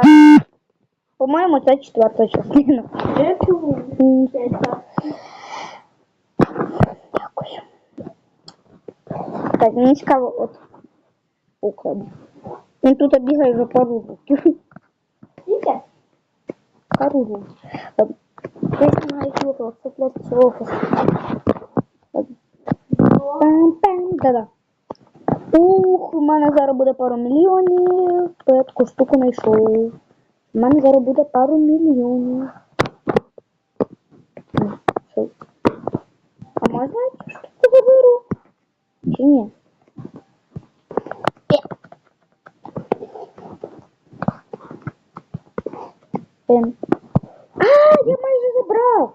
четверта. По-моєму, це четверта частина. Я чув. М, Це так. Дякую. Так, мені цікаво, от укладу. Він тут бігає вже пару років. Скільки? Пару років. Е, Я знаю, що це для цього. Пам-пам, да-да. Ух, у мене зараз буде пару мільйонів. Я штуку знайшов. У мене зараз буде пару мільйонів. А можна я штуку заберу? Чи ні? Е. Ем. А, я майже забрав.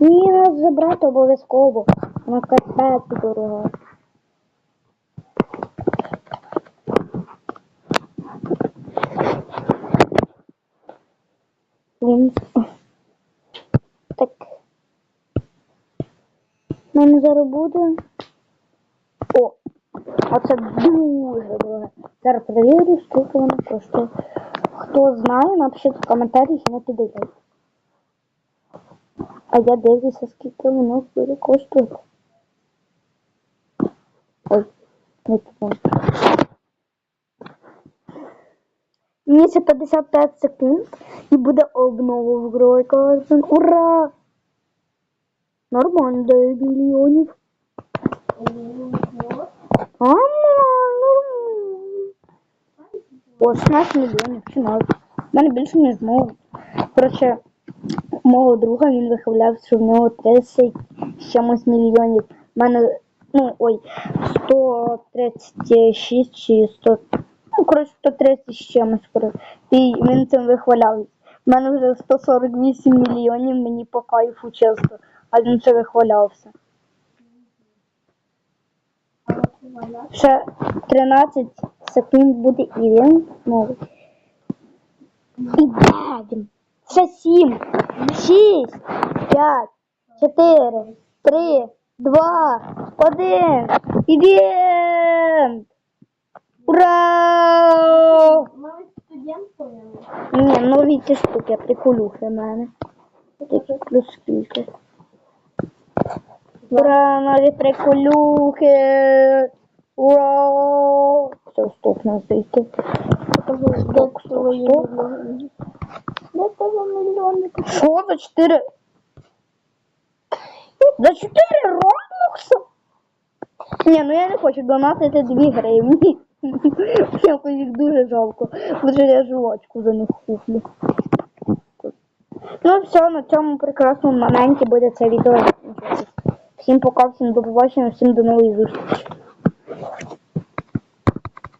Ні, треба забрати обов'язково. Вона капець дорога. Він... Так. У мене. О! Оце дуже дорого. Зараз перевірю, скільки воно коштує. Хто знає, напишіть в коментарях і не підійде. А я дивлюся, скільки воно буде коштувати. Ой, не туди. Мені ще 55 секунд і буде обнова в грої кожен. Ура! Нормально 9 мільйонів. А, нормально. О, 16 мільйонів, 17. У мене більше, ніж мого. Коротше, мого друга він вихвалявся, що в нього 30 з чимось мільйонів. У мене, ну, ой, 136 чи 100, ну, коротше, 130 з чимось. І він цим вихвалявся. У мене вже 148 мільйонів, мені по кайфу чесно, а він це вихвалявся. Ще 13 секунд буде і він новий. І де він? Ще 7, 6, 5, 4, 3, 2, 1. Ідем! Ура! Навіть студент поняли. Ні, нові ці штуки, приколюхи в мене. Такі плюс скільки. Ура, нові приколюхи! Ура! Все, стоп, на зайти. Стоп, стоп, стоп. Де того мільйони? Що за 4? За 4 робокса? Ні, ну я не хочу донатити 2 гривні. Якось їх дуже жалко. Вже я жувачку за них куплю. Ну все, на цьому прекрасному моменті буде це відео. Всім пока, всім до побачення, всім до нової зустрічі.